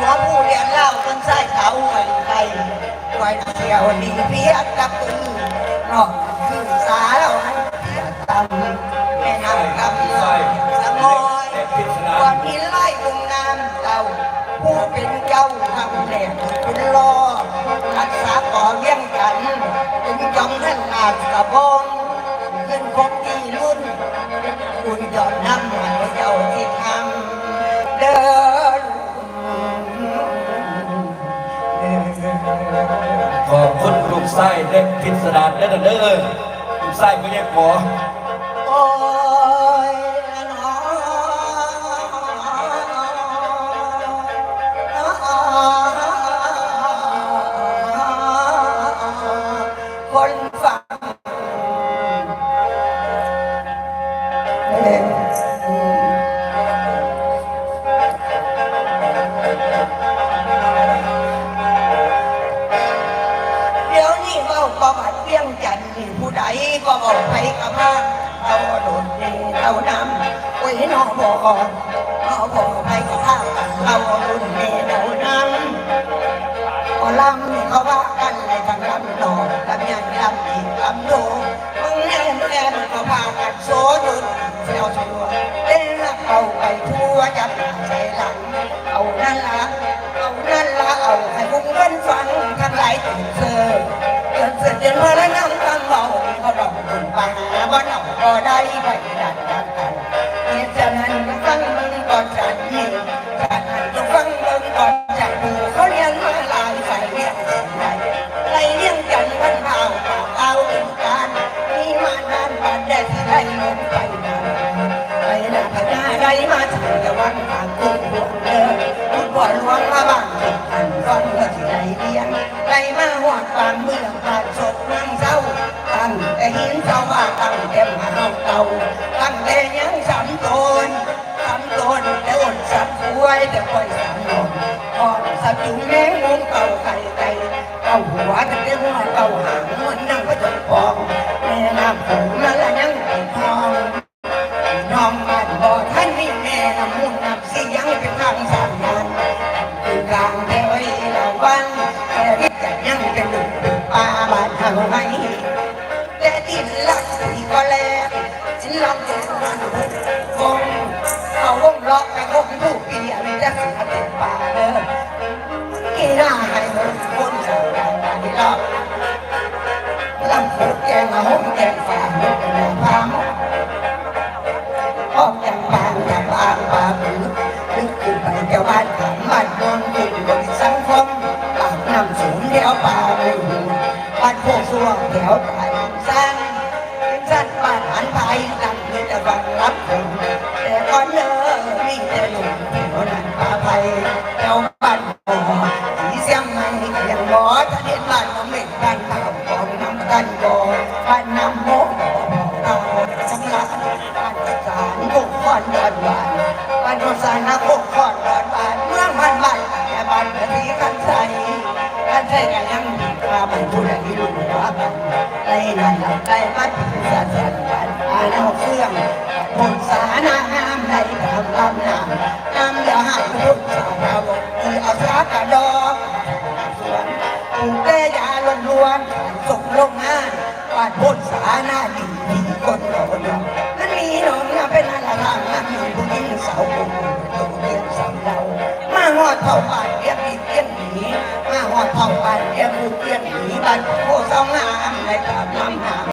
หมอผู้เรียนเล่าต้นไส้เขาไว้ไปไว้เที่ยวดีเพียกกับปืนนอกคือสาเราให้เพียตำแม่นำกำน้อยสมอยวันนี้ไล่วงงามเก่าผู้เป็นเจ้าทำแหลกคุณรอรักษาก่อเลี้ยงกันถึงจอมท่านอาจสะบงขึ้นคงที่รุ่นคุณยอดน้ำมันเจ้าที่ทำ เล็กพิสดารเด้อเด้อลูกไส้ไม่ใช่ขอ บมาเอาโดดเด่นเอาน้ำอุ้ยน้องบอกเอาบอกไปกับมาเอาโดดเด่นเอาน้ำอลำ คุณบ่หลวงมาบ้างอันฟังก็ที่ไหนเรียงไรมาหอดปานเมืองปานสด แต่ยินเจ้าว่าตั้งเต็มาเอาเก่าตั้งแต่ยังสำตนสำตนแต่อดสับป่วยแต่ป่วยสำนอนก่อนสับจุงแม่งงเก่าไข่ไก่เก่าหัวแต่เรื่องหัวเก่าหา บ้านพวงแถวตายสร้นสั้นบ้านหันไปตั้งเพื่อจะฟังรับผมแต่ก่อนเนอมีแต่หนุ่มแถวนั้นป่าไผ่แถวบ้านหมอสีเสียงไม่เพียงหมอทะเลบ้านน้ำเล็กบ้านข้าวกองน้ำกันก่อนบ้านน้ำโมกเอาสำลักบ้านสารบุกขอนดอนบานบ้านโนสานะบุกขอนดอนบานเมืองบ้านบ้านแต่บ้านกะทิกันใสกันใสกันยัง ไล่นั่นหลับไล่มัดสาสันบ้านอาณาเฟื่องบนสานางามในทำลำน้ำน้ำอย่าให้รุ่นสาวเราคือเอาสากระดอกสวนปลูกแต่ยาล้วนล้วนส่งโรงงานบ้านพ้นสาหน้าดีดีคนโตเนาะมันมีหนองนาเป็นอะไรล่ะมันมีผู้หญิงสาวคนตัวเรียนสาวเรามาหอดเท่าบ้านเรียกอีเตี้ยนหนีมาหอดเท่าบ้านเรียกผู้เตี้ยนหนีบ้านโคเศร้าหา